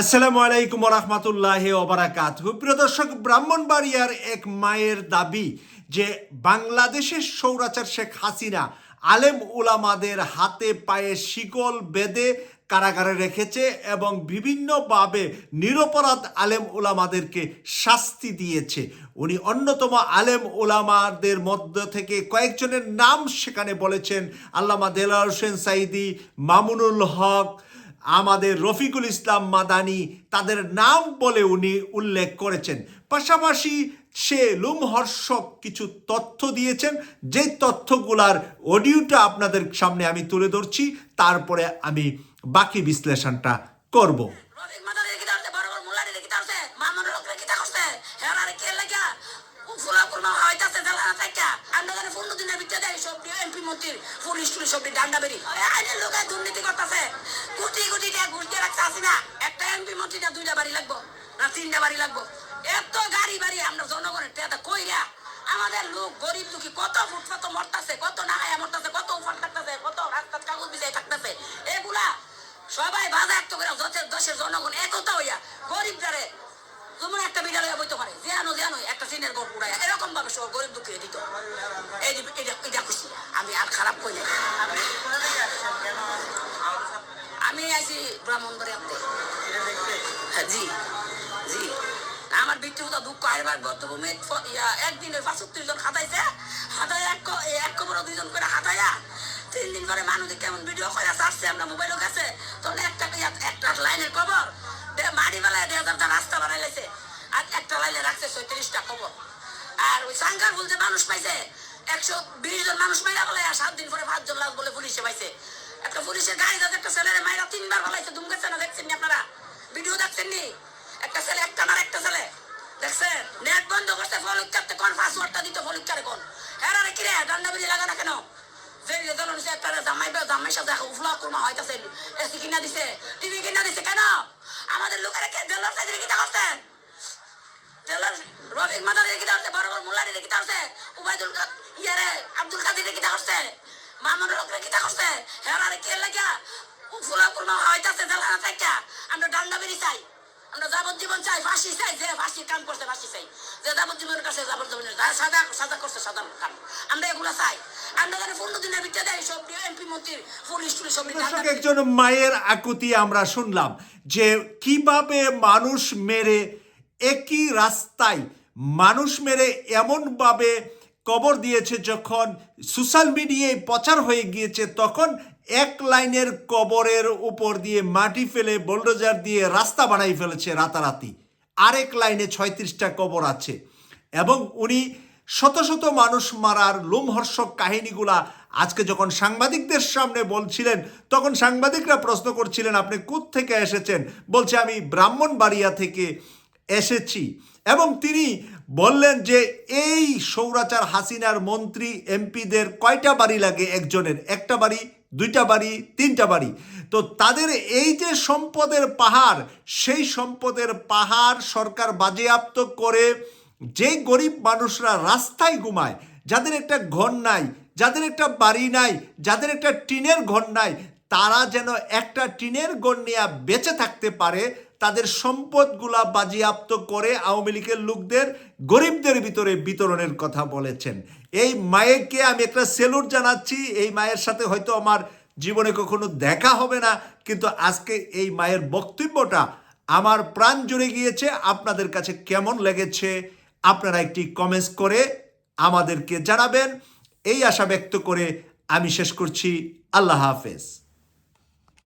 আসসালামু আলাইকুম রহমতুল্লাহ ওবরাকাত প্রিয় দর্শক, ব্রাহ্মণবাড়িয়ার এক মায়ের দাবি যে বাংলাদেশের সৌরাচার শেখ হাসিনা আলেম উলামাদের হাতে পায়ে শিকল বেঁধে কারাগারে রেখেছে এবং বিভিন্নভাবে নিরপরাধ আলেম উলামাদেরকে শাস্তি দিয়েছে। উনি অন্যতম আলেম উলামাদের মধ্য থেকে কয়েকজনের নাম সেখানে বলেছেন। আল্লামা দেলার হোসেন সাইদি, মামুনুল হক আমাদের রফিকুল ইসলাম মাদানি তাদের নাম বলে উনি উল্লেখ করেছেন। পাশাপাশি সে লুমহর্ষক কিছু তথ্য দিয়েছেন। যে তথ্যগুলার অডিওটা আপনাদের সামনে আমি তুলে ধরছি, তারপরে আমি বাকি বিশ্লেষণটা করব। রফিক মাদারি কিতা করছে বড় বড় মুল্লারি কিতা করছে মামুন লোকরে কিতা করছে হেরারে কে লাগা ফুলা কুরমা হইতাছে আমরা দুর্নীতি করতেছে। কোটি কোটি না একটা এমপি মন্ত্রীটা দুইটা বাড়ি লাগবো তিনটা বাড়ি লাগবো। এত গাড়ি বাড়ি জনগণের কইরা আমাদের লোক গরিব দুঃখী কত ফুটপাত মরতাছে, কত না খায়া মরতাছে, কত উফান থাকতেছে, কত রাস্তার কাগজ বিজাই থাকতেছে। এগুলা সবাই একটা করে দশের জনগণ একতা হইয়া গরিব যারে যেমন একটা বিদ্যালয়ে বইতে পারে। জিয়ানো জিয়ানো একটা সিনের গল্প উড়াইয়া এরকম ভাবে সব গরিব দুঃখী দিত। এটা খুশি। আমি আর খারাপ করি আমি আইছি ব্রাহ্মণবাড়িয়াতে। হ্যাঁ জি জি। আমার ব্যক্তিগত দুঃখ আইবার বদ্ধভূমি একদিনের পাঁচত্রিশ জন খাতাইছে হাতায় এক এক কবর দুইজন করে হাতাইয়া তিন দিন পরে মানুষ কেমন ভিডিও করে আসছে, আমরা মোবাইলও গেছে। তখন একটা একটা লাইনের কবর। দে- মাটি বেলায় দেড় রাস্তা বানাই লাইছে। আর একটা লাইনে রাখছে, ছয়ত্রিশটা কবর আর ওই সাংকার বলতে মানুষ পাইছে, একশো বিশ জন মানুষ মাইরা বলে সাত দিন পরে পাঁচজন লাখ বলে পুলিশে পাইছে। একটা পুলিশের গাড়ি যাতে একটা ছেলের মাইরা তিনবার ফলাইছে দুম গেছে না দেখছেন আপনারা? ভিডিও দেখছেন নি একটা ছেলে, একটা মার, একটা ছেলে। দেখছেন? নেট বন্ধ করতে ফলিক কাটতে কোন পাসওয়ার্ডটা দিতে ফলিক কারে কোন? হ্যাঁ রে কিরে ডান্ডা বেরিয়ে লাগা না কেন? অনুযায়ী একটা জামাই বা, জামাই সাথে উফলা কুরমা হইতাছে কিনা দিছে, টিভি কিনা দিছে, কেন? আমাদের লোকেরা কে দেলার সাইজে কিটা করতেন? রফিক মাদারি কিটা করছে বড় বড় উবাইদুল ইয়ারে আব্দুল মামুন লোকরে কে লাগিয়া উফলা কুরমা হইতাছে দেলা না থাকা আমরা ডান্ডা বেরি চাই। আমরা যাবজ্জীবন চাই ফাঁসি চাই যে কাম করছে ফাঁসি চাই। যে যা সাদা সাদা করছে সাদা কাম। আমরা এগুলা চাই। আমরা পনেরো দিনের ভিতরে দেয় সব এমপি মন্ত্রীর পুলিশ টুলিশ সব একজন মায়ের আকুতি আমরা শুনলাম যে কীভাবে মানুষ মেরে একই রাস্তায় মানুষ মেরে এমনভাবে কবর দিয়েছে যখন সোশ্যাল মিডিয়ায় প্রচার হয়ে গিয়েছে, তখন এক লাইনের কবরের উপর দিয়ে মাটি ফেলে বোল্ডোজার দিয়ে রাস্তা বানাই ফেলেছে রাতারাতি। আরেক লাইনে ছয়ত্রিশটা কবর আছে এবং উনি শত শত মানুষ মারার লোমহর্ষক কাহিনীগুলা আজকে যখন সাংবাদিকদের সামনে বলছিলেন, তখন সাংবাদিকরা প্রশ্ন করছিলেন, আপনি থেকে এসেছেন? বলছে, আমি ব্রাহ্মণবাড়িয়া থেকে এসেছি। এবং তিনি বললেন যে, এই সৌরাচার হাসিনার মন্ত্রী, এমপিদের কয়টা বাড়ি লাগে একজনের? একটা বাড়ি, দুইটা বাড়ি, তিনটা বাড়ি? তো তাদের এই যে সম্পদের পাহাড়, সেই সম্পদের পাহাড় সরকার বাজেয়াপ্ত করে যে গরিব মানুষরা রাস্তায় ঘুমায়, যাদের একটা ঘর নাই, যাদের একটা বাড়ি নাই, যাদের একটা টিনের ঘর নাই, তারা যেন একটা টিনের ঘর নিয়ে বেঁচে থাকতে পারে তাদের সম্পদগুলা বাজেয়াপ্ত করে আওয়ামী লীগের লোকদের গরিবদের ভিতরে বিতরণের কথা বলেছেন। এই মায়েরকে আমি একটা সেলুট জানাচ্ছি, এই মায়ের সাথে হয়তো আমার জীবনে কখনো দেখা হবে না, কিন্তু আজকে এই মায়ের বক্তব্যটা আমার প্রাণ জুড়ে গিয়েছে। আপনাদের কাছে কেমন লেগেছে? আপনারা একটি কমেন্টস করে আমাদেরকে জানাবেন। এই আশা ব্যক্ত করে আমি শেষ করছি। আল্লাহ হাফেজ।